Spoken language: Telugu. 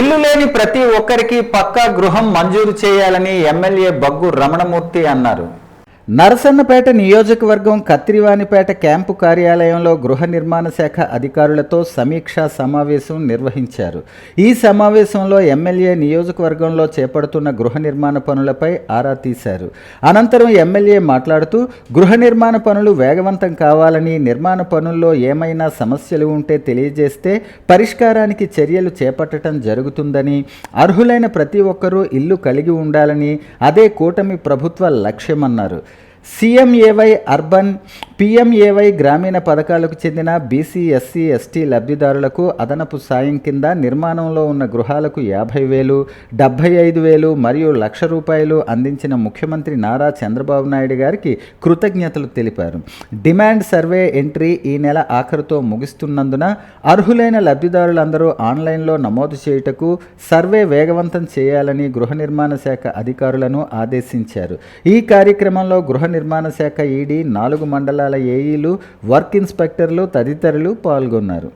ఇల్లు లేని ప్రతి ఒక్కరికి పక్కా గృహం మంజూరు చేయాలని ఎమ్మెల్యే బగ్గు రమణమూర్తి అన్నారు. నరసన్నపేట నియోజకవర్గం కత్తిరివానిపేట క్యాంపు కార్యాలయంలో గృహ నిర్మాణ శాఖ అధికారులతో సమీక్షా సమావేశం నిర్వహించారు. ఈ సమావేశంలో ఎమ్మెల్యే నియోజకవర్గంలో చేపడుతున్న గృహ నిర్మాణ పనులపై ఆరా తీశారు. అనంతరం ఎమ్మెల్యే మాట్లాడుతూ గృహ నిర్మాణ పనులు వేగవంతం కావాలని నిర్మాణ పనుల్లో ఏమైనా సమస్యలు ఉంటే తెలియజేస్తే పరిష్కారానికి చర్యలు చేపట్టడం జరుగుతుందని అర్హులైన ప్రతి ఒక్కరూ ఇల్లు కలిగి ఉండాలని అదే కూటమి ప్రభుత్వ లక్ష్యమన్నారు. సీఎంఏవై అర్బన్ పిఎంఏవై గ్రామీణ పథకాలకు చెందిన బీసీ ఎస్సీ ఎస్టీ లబ్ధిదారులకు అదనపు సాయం కింద నిర్మాణంలో ఉన్న గృహాలకు యాభై వేలు డెబ్బై ఐదు వేలు మరియు లక్ష రూపాయలు అందించిన ముఖ్యమంత్రి నారా చంద్రబాబు నాయుడు గారికి కృతజ్ఞతలు తెలిపారు. డిమాండ్ సర్వే ఎంట్రీ ఈ నెల ఆఖరుతో ముగుస్తున్నందున అర్హులైన లబ్ధిదారులందరూ ఆన్లైన్లో నమోదు చేయుటకు సర్వే వేగవంతం చేయాలని గృహ నిర్మాణ శాఖ అధికారులను ఆదేశించారు. ఈ కార్యక్రమంలో గృహ నిర్మాణ శాఖ ఈడీ నాలుగు మండలాల ఏఈలు వర్క్ ఇన్స్పెక్టర్లు తదితరులు పాల్గొన్నారు.